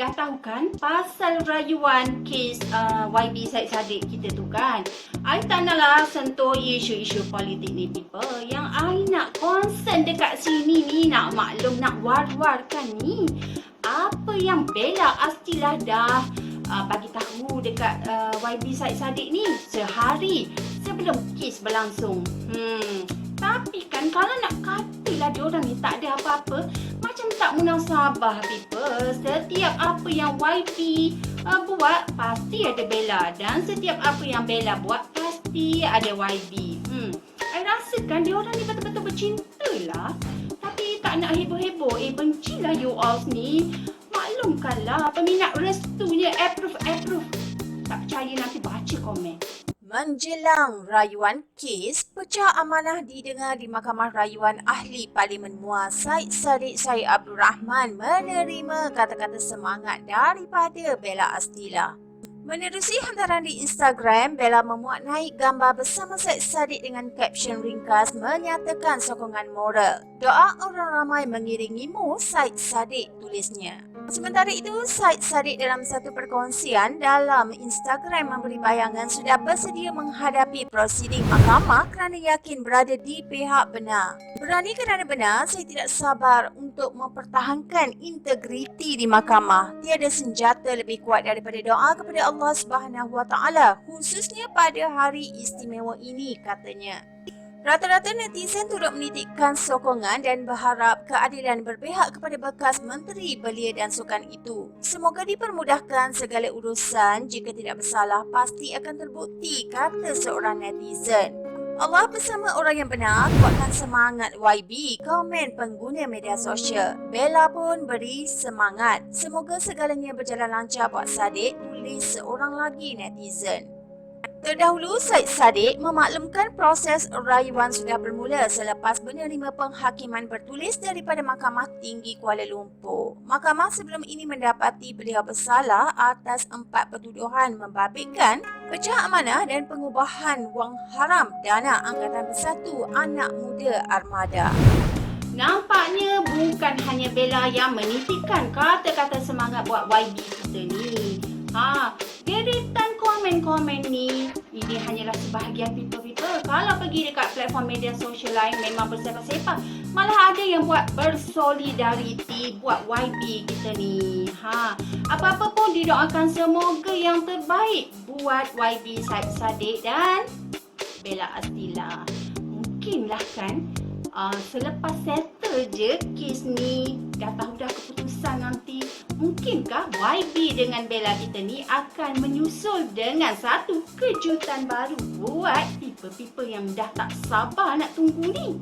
dah tahu kan pasal rayuan kes uh, YB Syed Saddiq kita tu kan. I tak naklah sentuh isu-isu politik ni people. Yang I nak concern dekat sini ni nak maklum nak war-warkan ni. Apa yang Bella Astila dah uh, bagi tahu dekat uh, YB Syed Saddiq ni sehari sebelum kes berlangsung. Hmm, tapi kan kalau nak katalah dia orang ni tak ada apa-apa, tak munasabah people. Setiap apa yang YB uh, buat pasti ada Bella dan setiap apa yang Bella buat pasti ada YB. Hmm, I rasakan dia orang ni betul-betul bercinta lah. Tapi tak nak heboh-heboh. Eh, bencilah you all ni. Maklumkanlah peminat restunya approve-approve. Tak percaya nanti baca komen. Menjelang rayuan kes, pecah amanah didengar di Mahkamah Rayuan Ahli Parlimen Muar Said Sadiq Syed Abdul Rahman menerima kata-kata semangat daripada Bella Astila. Menerusi hantaran di Instagram, Bella memuat naik gambar bersama Syed Sadiq dengan caption ringkas menyatakan sokongan moral. Doa orang ramai mengiringimu, Syed Sadiq tulisnya. Sementara itu, Syed Sadiq dalam satu perkongsian dalam Instagram memberi bayangan sudah bersedia menghadapi prosiding mahkamah kerana yakin berada di pihak benar. Berani kerana benar, saya tidak sabar untuk mempertahankan integriti di mahkamah. Tiada senjata lebih kuat daripada doa kepada Allah Subhanahu Wa Taala, khususnya pada hari istimewa ini, katanya. Rata-rata netizen turut menitikkan sokongan dan berharap keadilan berpihak kepada bekas Menteri Belia dan Sukan itu. Semoga dipermudahkan segala urusan jika tidak bersalah pasti akan terbukti, kata seorang netizen. Allah bersama orang yang benar kuatkan semangat YB, komen pengguna media sosial. Bella pun beri semangat. Semoga segalanya berjalan lancar buat Sadik, tulis seorang lagi netizen. Terdahulu, Syed Saddiq memaklumkan proses rayuan sudah bermula selepas menerima penghakiman bertulis daripada Mahkamah Tinggi Kuala Lumpur. Mahkamah sebelum ini mendapati beliau bersalah atas empat pertuduhan membabitkan pecah amanah dan pengubahan wang haram dana Angkatan Bersatu Anak Muda Armada. Nampaknya bukan hanya Bella yang menitikkan kata-kata semangat buat YB kita ni. Ha, deretan komen-komen ni ini hanyalah sebahagian people-people. Kalau pergi dekat platform media sosial lain memang bersepah-sepah. Malah ada yang buat bersolidariti buat YB kita ni. Ha, apa-apa pun didoakan semoga yang terbaik buat YB Said Saddiq dan Bella Astila. Mungkinlah kan uh, selepas settle je kes ni nanti mungkinkah YB dengan Bella kita ni akan menyusul dengan satu kejutan baru buat people-people yang dah tak sabar nak tunggu ni